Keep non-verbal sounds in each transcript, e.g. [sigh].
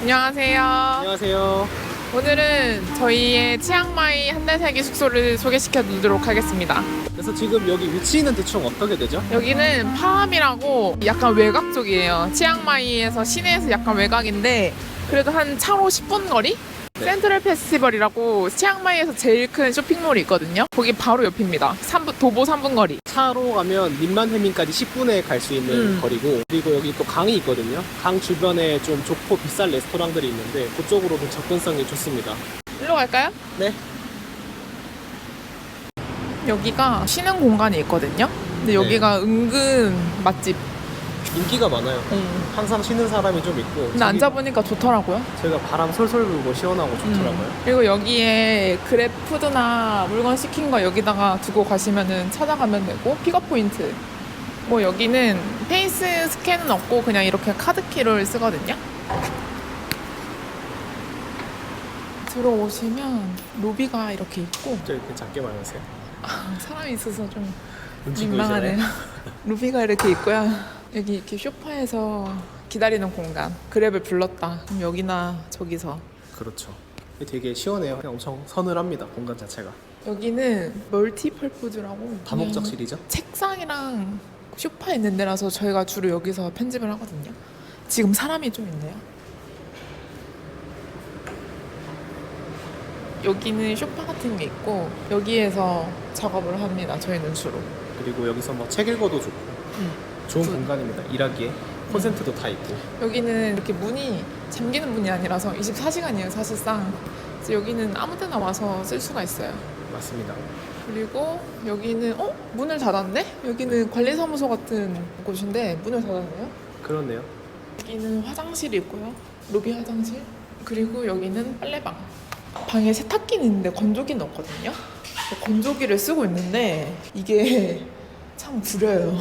안녕하세요. 안녕하세요. 오늘은 저희의 치앙마이 한 달 살기 숙소를 소개시켜 드리도록 하겠습니다. 그래서 지금 여기 위치는 대충 어떻게 되죠? 여기는 파함이라고 약간 외곽 쪽이에요. 치앙마이에서 시내에서 약간 외곽인데 그래도 한 차로 10분 거리? 네. 센트럴 페스티벌이라고 치앙마이에서 제일 큰 쇼핑몰이 있거든요. 거기 바로 옆입니다. 3분, 도보 3분 거리. 차로 가면 림만해민까지 10분에 갈 수 있는 음. 거리고 그리고 여기 또 강이 있거든요. 강 주변에 좀 좋고 비싼 레스토랑들이 있는데 그쪽으로도 접근성이 좋습니다. 일로 갈까요? 네. 여기가 쉬는 공간이 있거든요. 근데 네. 여기가 은근 맛집. 인기가 많아요. 음. 항상 쉬는 사람이 좀 있고 근데 저기 앉아보니까 좋더라고요. 저희가 바람 솔솔 불고 시원하고 좋더라고요. 음. 그리고 여기에 그랩푸드나 물건 시킨 거 여기다가 두고 가시면은 찾아가면 되고 픽업 포인트. 뭐 여기는 페이스 스캔은 없고 그냥 이렇게 카드키를 쓰거든요. 들어오시면 로비가 이렇게 있고 저 이렇게 작게 말하세요. 사람이 있어서 좀 눈치 민망하네요. 루비가 이렇게 있고요. 여기 이렇게 쇼파에서 기다리는 공간. 그랩을 불렀다. 그럼 여기나 저기서. 그렇죠. 되게 시원해요. 그냥 엄청 서늘합니다. 공간 자체가. 여기는 멀티펄푸드라고 다목적실이죠? 책상이랑 쇼파 있는 데라서 저희가 주로 여기서 편집을 하거든요. 지금 사람이 좀 있네요. 여기는 쇼파 같은 게 있고 여기에서 작업을 합니다. 저희는 주로. 그리고 여기서 뭐 책 읽어도 좋고 음. 좋은 굿. 공간입니다. 일하기에 콘센트도 다 있고 여기는 이렇게 문이 잠기는 문이 아니라서 24시간이에요, 사실상. 그래서 여기는 아무 데나 와서 쓸 수가 있어요. 맞습니다. 그리고 여기는 어? 문을 닫았네? 여기는 관리사무소 같은 곳인데 문을 닫았네요. 그렇네요. 여기는 화장실이 있고요. 로비 화장실. 그리고 여기는 빨래방. 방에 세탁기는 있는데 건조기는 없거든요. 건조기를 쓰고 있는데 이게 참 구려요.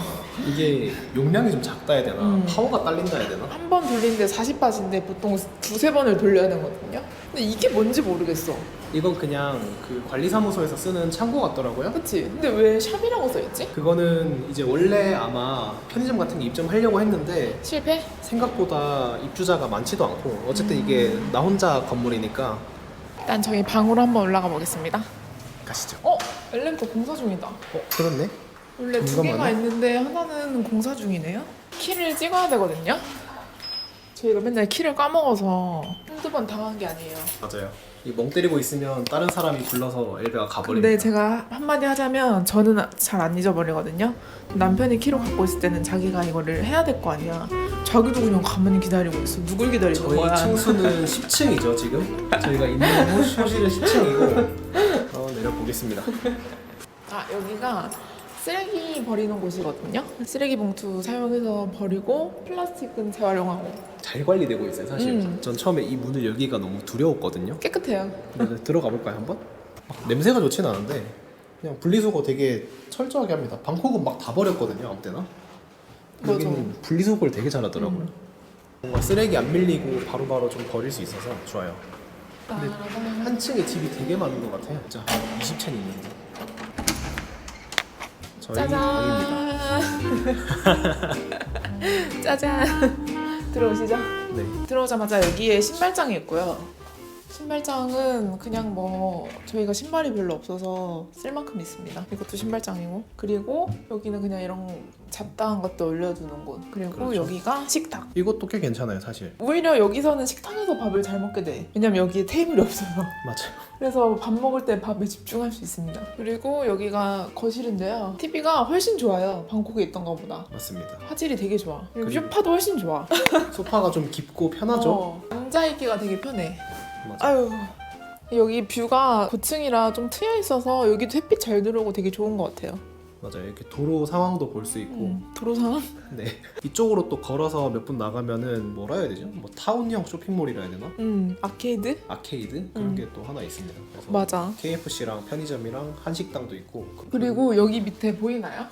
이게 용량이 좀 작다 해야 되나? 음. 파워가 딸린다 해야 되나? 한 번 돌리는데 40바트인데 보통 두세 번을 돌려야 되거든요. 근데 이게 뭔지 모르겠어. 이건 그냥 그 관리사무소에서 쓰는 창고 같더라고요. 그치? 근데 왜 샵이라고 써있지? 그거는 이제 원래 아마 편의점 같은 게 입점하려고 했는데 실패? 생각보다 입주자가 많지도 않고 어쨌든 이게 나 혼자 건물이니까 일단 저희 방으로 한번 올라가 보겠습니다. 가시죠. 어? 엘리베이터 공사 중이다. 어 그렇네. 원래 두 개가 잠깐만요. 있는데 하나는 공사 중이네요. 키를 찍어야 되거든요. 저희가 맨날 키를 까먹어서 한두 번 당한 게 아니에요. 맞아요. 이 멍 때리고 있으면 다른 사람이 불러서 엘베가 가버립니다. 근데 제가 한마디 하자면 저는 잘 안 잊어버리거든요. 남편이 키로 갖고 있을 때는 자기가 이거를 해야 될 거 아니야. 자기도 그냥 가만히 기다리고 있어. 누굴 기다리는 저희 거야? 층수는 [laughs] 10층이죠 지금. 저희가 있는 호- 호실은 10층이고 어, 내려보겠습니다. 아 여기가 쓰레기 버리는 곳이거든요. 쓰레기 봉투 사용해서 버리고 플라스틱은 재활용하고 잘 관리되고 있어요 사실. 음. 전 처음에 이 문을 열기가 너무 두려웠거든요. 깨끗해요. 근데 들어가 볼까요 한번? 막 냄새가 좋진 않은데 그냥 분리수거 되게 철저하게 합니다. 방콕은 막 다 버렸거든요 아무 때나. 맞아. 여기는 분리수거를 되게 잘하더라고요. 음. 뭔가 쓰레기 안 밀리고 바로바로 좀 버릴 수 있어서 좋아요. 근데 한 층에 집이 되게 많은 것 같아요. 진짜 한 20채는 있는데. 저희 방입니다. 짜잔. [laughs] 짜잔. 들어오시죠. 네. 들어오자마자 여기에 신발장이 있고요. 신발장은 그냥 뭐 저희가 신발이 별로 없어서 쓸 만큼 있습니다. 이것도 신발장이고 그리고 여기는 그냥 이런 잡다한 것도 올려두는 곳 그리고 그렇죠. 여기가 식탁. 이것도 꽤 괜찮아요 사실. 오히려 여기서는 식탁에서 밥을 잘 먹게 돼. 왜냐면 여기에 테이블이 없어서. 맞아요. 그래서 밥 먹을 때 밥에 집중할 수 있습니다. 그리고 여기가 거실인데요. TV가 훨씬 좋아요. 방콕에 있던 것보다. 맞습니다. 화질이 되게 좋아. 그리고 그리고- 쇼파도 훨씬 좋아. [laughs] 소파가 좀 깊고 편하죠. 어, 앉아있기가 되게 편해. 맞아요. 아유 여기 뷰가 고층이라 좀 트여 있어서 여기도 햇빛 잘 들어오고 되게 좋은 것 같아요. 맞아요. 이렇게 도로 상황도 볼 수 있고. 음, 도로 상황? [laughs] 네. 이쪽으로 또 걸어서 몇 분 나가면은 뭐라 해야 되죠? 뭐 타운형 쇼핑몰이라 해야 되나? 음 아케이드? 아케이드 그런 음. 게 또 하나 있습니다. 그래서 맞아. KFC랑 편의점이랑 한식당도 있고. 그리고 여기 밑에 보이나요?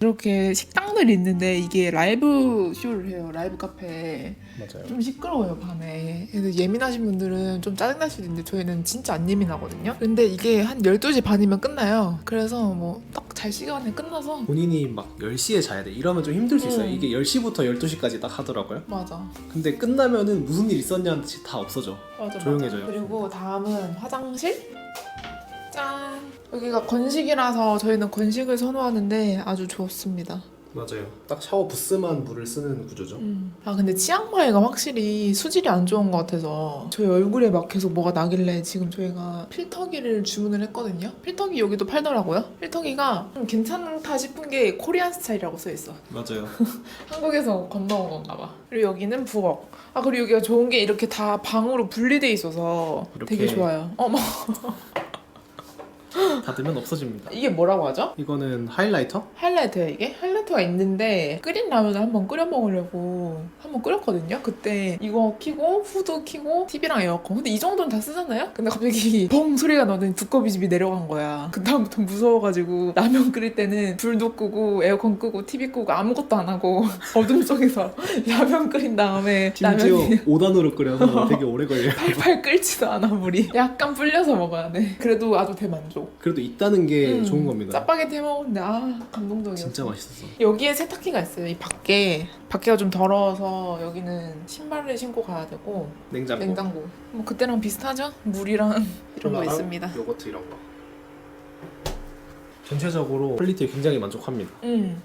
이렇게 식당들이 있는데 이게 라이브 쇼를 해요. 라이브 카페. 맞아요. 좀 시끄러워요 밤에 그래서 예민하신 분들은 좀 짜증날 수도 있는데 저희는 진짜 안 예민하거든요 근데 이게 한 12시 반이면 끝나요 그래서 뭐 딱 잘 시간에 끝나서 본인이 막 10시에 자야 돼. 이러면 좀 힘들 수 있어요. 음. 이게 10시부터 12시까지 딱 하더라고요. 맞아 근데 끝나면은 무슨 일 있었냐는 듯이 다 없어져. 맞아 조용해져요. 맞아. 그리고 다음은 화장실 짠 여기가 건식이라서 저희는 건식을 선호하는데 아주 좋습니다 맞아요. 딱 샤워 부스만 물을 쓰는 구조죠. 음. 아 근데 치앙마이가 확실히 수질이 안 좋은 것 같아서 저희 얼굴에 막 계속 뭐가 나길래 지금 저희가 필터기를 주문을 했거든요. 필터기 여기도 팔더라고요. 필터기가 좀 괜찮다 싶은 게 코리안 스타일이라고 써 있어. 맞아요. [laughs] 한국에서 건너온 건가 봐. 그리고 여기는 부엌. 아 그리고 여기가 좋은 게 이렇게 다 방으로 분리돼 있어서 이렇게. 되게 좋아요. 어머 [laughs] 닫으면 없어집니다. 이게 뭐라고 하죠? 이거는 하이라이터? 하이라이트야 이게? 하이라이트가 있는데 끓인 라면을 한번 끓여 먹으려고 한번 끓였거든요 그때 이거 키고 후드 키고 TV랑 에어컨 근데 이 정도는 다 쓰잖아요? 근데 갑자기 [laughs] 뻥 소리가 나더니 두꺼비 집이 내려간 거야 그 다음부터 무서워가지고 라면 끓일 때는 불도 끄고 에어컨 끄고 TV 끄고 아무것도 안 하고 [laughs] 어둠 속에서 [laughs] 라면 끓인 다음에 심지어 라면이 5단으로 끓여서 되게 오래 걸려요. 팔팔 끓지도 않아 물이 약간 불려서 먹어야 돼 그래도 아주 대만족 그래도 있다는 게 음, 좋은 겁니다. 짜파게티 해 먹었는데 아 감동적이었어 진짜 맛있었어. 여기에 세탁기가 있어요. 이 밖에 밖에가 좀 더러워서 여기는 신발을 신고 가야 되고 냉장고. 냉장고. 뭐 그때랑 비슷하죠? 물이랑 [laughs] 이런 거 콜라랑 있습니다. 요거트 이런 거. 전체적으로 퀄리티에 굉장히 만족합니다. 음.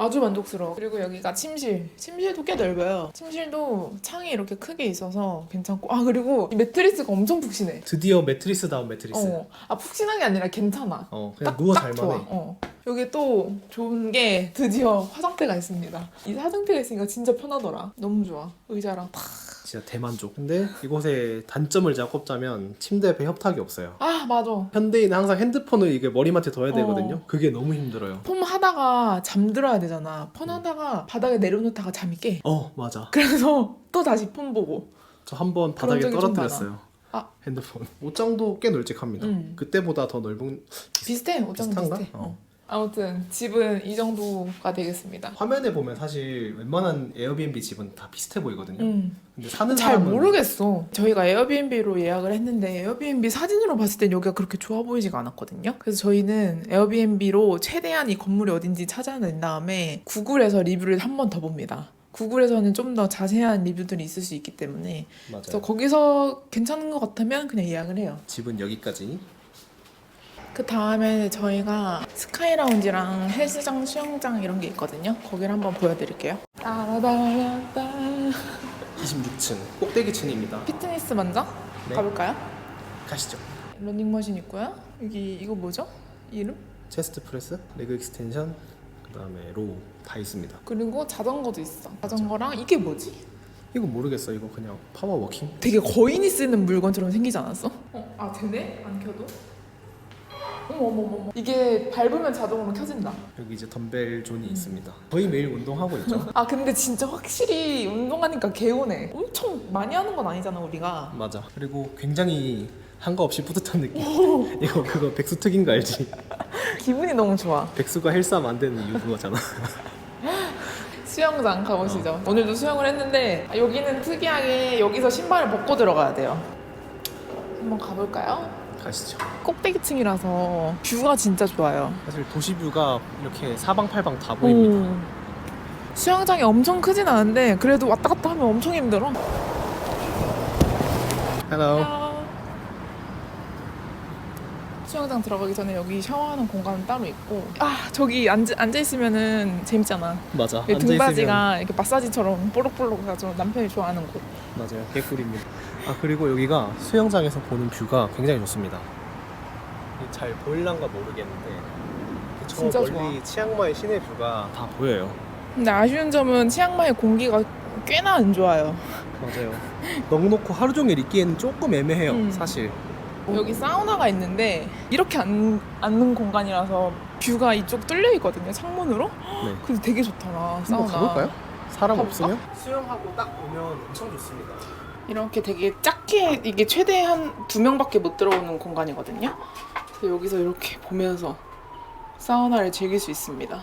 아주 만족스러워. 그리고 여기가 침실. 침실도 꽤 넓어요. 침실도 창이 이렇게 크게 있어서 괜찮고. 아, 그리고 이 매트리스가 엄청 푹신해. 드디어 매트리스 다운 매트리스. 어. 아, 푹신한 게 아니라 괜찮아. 어, 그냥 딱, 누워 딱 잘만해. 좋아. 어. 여기 또 좋은 게 드디어 화장대가 있습니다. 이 화장대가 있으니까 진짜 편하더라. 너무 좋아. 의자랑 탁. 진짜 대만족. 근데 이곳의 단점을 제가 꼽자면 침대 옆에 협탁이 없어요. 아, 맞아. 현대인은 항상 핸드폰을 이게 머리맡에 둬야 어. 되거든요. 그게 너무 힘들어요. 폼 하다가 잠들어야 되잖아. 폰 하다가 바닥에 내려놓다가 잠이 깨. 어, 맞아. 그래서 [laughs] 또 다시 폰 보고. 저 한 번 바닥에 적이 좀 떨어뜨렸어요. 아. 핸드폰. 옷장도 꽤 널찍합니다. 음. 그때보다 더 넓은 비슷해. 옷장 비슷한가? 비슷해. 어. 아무튼 집은 이 정도가 되겠습니다. 화면에 보면 사실 웬만한 에어비앤비 집은 다 비슷해 보이거든요. 음. 근데 사는 잘 사람은 모르겠어. 저희가 에어비앤비로 예약을 했는데 에어비앤비 사진으로 봤을 땐 여기가 그렇게 좋아 보이지가 않았거든요. 그래서 저희는 에어비앤비로 최대한 이 건물이 어딘지 찾아낸 다음에 구글에서 리뷰를 한 번 더 봅니다. 구글에서는 좀 더 자세한 리뷰들이 있을 수 있기 때문에 맞아요. 그래서 거기서 괜찮은 것 같으면 그냥 예약을 해요. 집은 여기까지. 그 다음에 저희가 스카이 라운지랑 헬스장, 수영장 이런 게 있거든요. 거기를 한번 보여드릴게요. 따라다라따. 26층 꼭대기층입니다. 피트니스 먼저 네. 가볼까요? 가시죠. 러닝머신 있고요. 여기 이거 뭐죠? 이름? 체스트 프레스, 레그 익스텐션, 그다음에 로우 다 있습니다. 그리고 자전거도 있어. 자전거랑 이게 뭐지? 이거 모르겠어. 이거 그냥 파워 워킹. 되게 거인이 쓰는 물건처럼 생기지 않았어? 어, 아 되네? 안 켜도? 어머 어머 어머 어머. 이게 밟으면 자동으로 켜진다. 여기 이제 덤벨 음. 존이 있습니다. 거의 매일 운동하고 있죠. [laughs] 아 근데 진짜 확실히 운동하니까 개운해. 엄청 많이 하는 건 아니잖아 우리가. 맞아. 그리고 굉장히 한 거 없이 뿌듯한 느낌. [laughs] 이거 그거 백수 특인 거 알지? [laughs] 기분이 너무 좋아. 백수가 헬스하면 안 되는 이유 그거잖아. 수영장 가보시죠. 오늘도 수영을 했는데 아, 여기는 특이하게 여기서 신발을 벗고 들어가야 돼요. 한번 가볼까요? 가시죠. 꼭대기층이라서 뷰가 진짜 좋아요. 사실 도시뷰가 이렇게 사방팔방 다 보입니다. 오. 수영장이 엄청 크진 않은데 그래도 왔다 갔다 하면 엄청 힘들어. 헬로. 수영장 들어가기 전에 여기 샤워하는 공간은 따로 있고 아 저기 앉아, 앉아 있으면은 재밌잖아. 맞아. 이 앉아있으면- 등받이가 이렇게 마사지처럼 뽀록뽀록 해서 남편이 좋아하는 곳. 맞아요. 개꿀입니다. 아 그리고 여기가 수영장에서 보는 뷰가 굉장히 좋습니다. 잘 보일란가 모르겠는데 저 진짜 멀리 좋아. 치앙마이 시내 뷰가 다 보여요. 근데 아쉬운 점은 치앙마이 공기가 꽤나 안 좋아요. 맞아요. 넉넉고 하루 종일 있기에는 조금 애매해요. 음. 사실. 여기 사우나가 있는데 이렇게 앉, 앉는 공간이라서 뷰가 이쪽 뚫려 있거든요 창문으로. 네. 그래서 되게 좋더라 사우나. 가볼까요? 사람 가볼까? 없으면? 수영하고 딱 오면 엄청 좋습니다. 이렇게 되게 작게 이게 최대한 두 명밖에 못 들어오는 공간이거든요. 그래서 여기서 이렇게 보면서 사우나를 즐길 수 있습니다.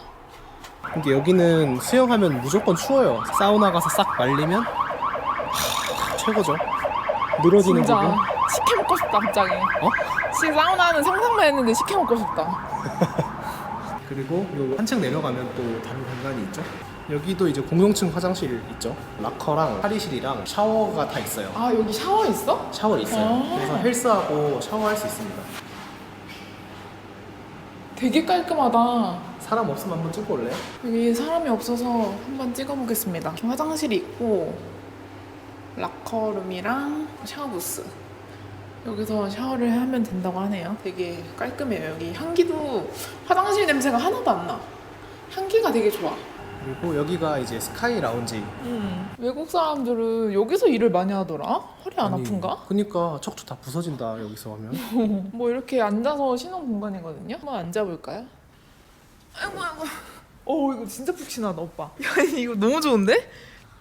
이게 여기는 수영하면 무조건 추워요. 사우나 가서 싹 말리면 하, 최고죠. 늘어지는 진짜 부분. 먹고 싶다 갑자기. 어? 지금 사우나는 상상만 했는데 식혜 먹고 싶다. [laughs] 그리고 요 한층 내려가면 또 다른 공간이 있죠. 여기도 이제 공용층 화장실 있죠. 락커랑 탈의실이랑 샤워가 다 있어요. 아 여기 샤워 있어? 샤워 있어요. 아. 그래서 헬스하고 샤워할 수 있습니다. 되게 깔끔하다. 사람 없으면 한번 찍고 올래요? 여기 사람이 없어서 한번 찍어보겠습니다. 이렇게 화장실이 있고 락커룸이랑 샤워 부스. 여기서 샤워를 하면 된다고 하네요. 되게 깔끔해요. 여기 향기도 화장실 냄새가 하나도 안 나. 향기가 되게 좋아. 그리고 여기가 이제 스카이 라운지. 음. 외국 사람들은 여기서 일을 많이 하더라? 허리 안 아니, 아픈가? 그니까 척추 다 부서진다 여기서 하면. [laughs] 뭐 이렇게 앉아서 쉬는 공간이거든요. 한번 앉아볼까요? 아이고 아이고. 어 이거 진짜 푹신하다 오빠. [laughs] 야 이거 너무 좋은데?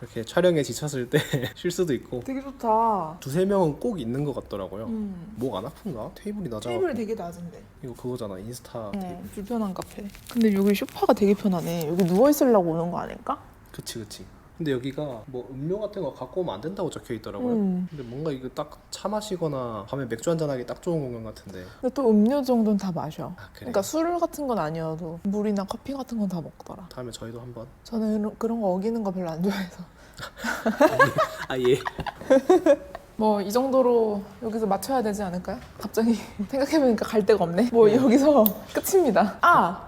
이렇게 촬영에 지쳤을 때 [laughs] 쉴 수도 있고 되게 좋다. 두세 명은 꼭 있는 것 같더라고요. 음. 목 안 아픈가? 테이블이 낮아. 테이블 되게 낮은데. 이거 그거잖아 인스타. 테이블. 어, 불편한 카페. 근데 여기 소파가 되게 편하네. 여기 누워 있으려고 오는 거 아닐까? 그치 그치. 근데 여기가 뭐 음료 같은 거 갖고 오면 안 된다고 적혀 있더라고요. 음. 근데 뭔가 이거 딱 차 마시거나 밤에 맥주 한잔 하기 딱 좋은 공간 같은데. 근데 또 음료 정도는 다 마셔. 아 그래. 그러니까 술 같은 건 아니어도 물이나 커피 같은 건 다 먹더라. 다음에 저희도 한번. 저는 그런- 그런 거 어기는 거 별로 안 좋아해서. [laughs] 아 예. [laughs] 뭐 이 정도로 여기서 맞춰야 되지 않을까요? 갑자기 [laughs] 생각해보니까 갈 데가 없네. 뭐 여기서 끝입니다. 아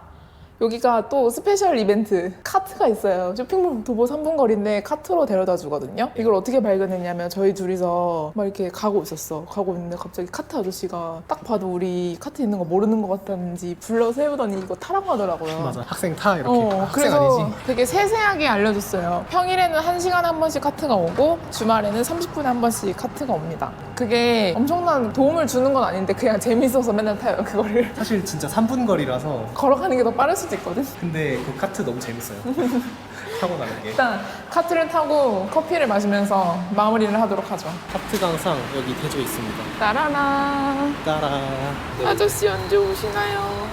여기가 또 스페셜 이벤트 카트가 있어요. 쇼핑몰 도보 3분 거리인데 카트로 데려다 주거든요. 이걸 어떻게 발견했냐면 저희 둘이서 막 이렇게 가고 있었어. 가고 있는데 갑자기 카트 아저씨가 딱 봐도 우리 카트 있는 거 모르는 것 같았는지 불러 세우더니 이거 타라고 하더라고요. [laughs] 맞아. 학생 타 이렇게. 어, 아, 학생 그래서 아니지. 되게 세세하게 알려줬어요. 평일에는 1시간에 한 번씩 카트가 오고 주말에는 30분에 한 번씩 카트가 옵니다. 그게 엄청난 도움을 주는 건 아닌데 그냥 재밌어서 맨날 타요, 그거를. 사실 진짜 3분 거리라서. 걸어가는 게 더 빠를 수도 있거든. 근데 그 카트 너무 재밌어요. [laughs] 타고 가는 게. 일단 카트를 타고 커피를 마시면서 마무리를 하도록 하죠. 카트가 항상 여기 대조 있습니다. 따라라. 따라. 네. 아저씨 언제 오시나요?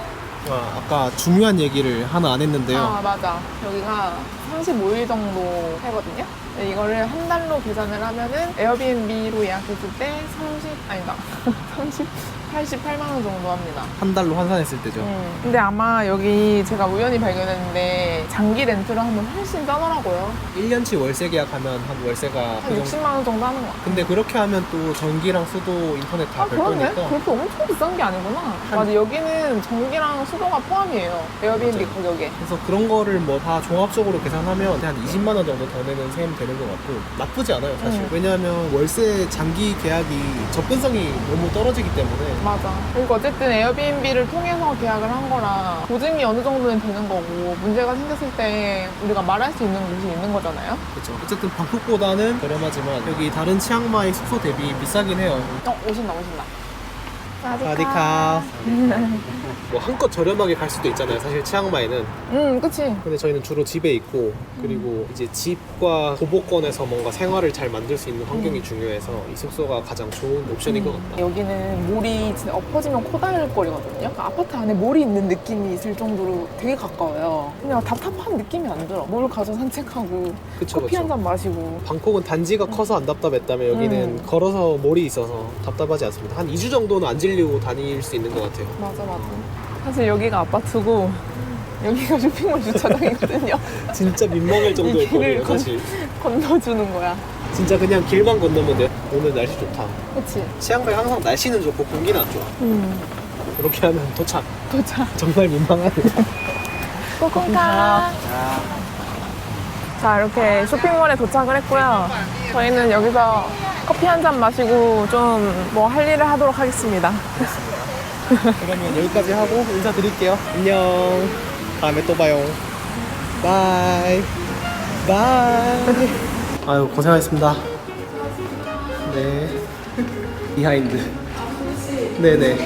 아, 아까 중요한 얘기를 하나 안 했는데요. 아 맞아 여기가 35일 정도 하거든요 근데 이거를 한 달로 계산을 하면은 에어비앤비로 예약했을 때 30, 아니다. [laughs] 30, 88만 원 정도 합니다. 한 달로 환산했을 때죠. 음, 근데 아마 여기 제가 우연히 발견했는데 장기 렌트를 하면 훨씬 싸더라고요. 1년치 월세 계약하면 한 월세가 한 그 정도. 60만 원 정도 하는 것 같아요. 근데 그렇게 하면 또 전기랑 수도, 인터넷 다 아 그러네? 별도니까. 그렇게 엄청 비싼 게 아니구나. 한- 맞아 여기는 전기랑 수도가 포함이에요. 에어비앤비 맞아요. 가격에. 그래서 그런 거를 뭐 다 종합적으로 계산하면 한 20만 원 정도 더 내는 셈 되는 것 같고 나쁘지 않아요 사실 음. 왜냐하면 월세 장기 계약이 접근성이 너무 떨어지기 때문에 맞아. 그리고 어쨌든 에어비앤비를 통해서 계약을 한 거라 보증이 어느 정도는 되는 거고 문제가 생겼을 때 우리가 말할 수 있는 곳이 있는 거잖아요. 그렇죠 어쨌든 방콕보다는 저렴하지만 여기 다른 치앙마이 숙소 대비 비싸긴 해요 어 오신다 오신다. 사디카 [laughs] 뭐 한껏 저렴하게 갈 수도 있잖아요 사실 치앙마이는 응, 그치. 근데 저희는 주로 집에 있고 그리고 이제 집과 도보권에서 뭔가 생활을 잘 만들 수 있는 환경이 중요해서 이 숙소가 가장 좋은 옵션인 것 같다. 여기는 몰이 진짜 엎어지면 코다일 거리거든요. 아파트 안에 몰이 있는 느낌이 있을 정도로 되게 가까워요. 그냥 답답한 느낌이 안 들어. 몰 가서 산책하고 그쵸 커피 한 그쵸. 잔 마시고. 방콕은 단지가 커서 안 답답했다면 여기는 음. 걸어서 몰이 있어서 답답하지 않습니다. 한 2주 정도는 안 질 리고 다닐 수 있는 것 같아요. 맞아 맞아. 사실 여기가 아파트고 여기가 쇼핑몰 주차장이거든요. [laughs] 진짜 민망할 정도의 이 길을 거리예요 건- 사실. 건너주는 거야. 진짜 그냥 길만 건너면 돼. 오늘 날씨 좋다. 그치? 치앙마이 항상 날씨는 좋고 공기는 안 좋아. 음. 이렇게 하면 도착. 도착. 정말 민망하네. 꼬콩카. 자, 이렇게 쇼핑몰에 도착을 했고요. 저희는 여기서 커피 한 잔 마시고 좀 뭐 할 일을 하도록 하겠습니다. 그러면 여기까지 하고 인사드릴게요. 안녕. 다음에 또 봐요. 바이. 바이. 아유, 고생하셨습니다. 네. [laughs] 비하인드. 네네.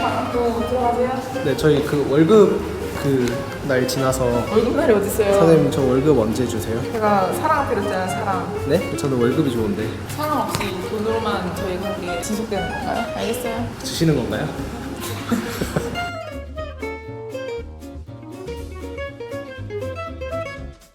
네, 저희 그 월급 그 날 지나서 월급날이 어딨어요? 사장님 저 월급 언제 주세요? 제가 사랑 드렸잖아요, 사랑. 네? 저는 월급이 좋은데 사랑 없이 돈으로만 저희 관계 지속되는 건가요? 알겠어요. 주시는 건가요? [laughs]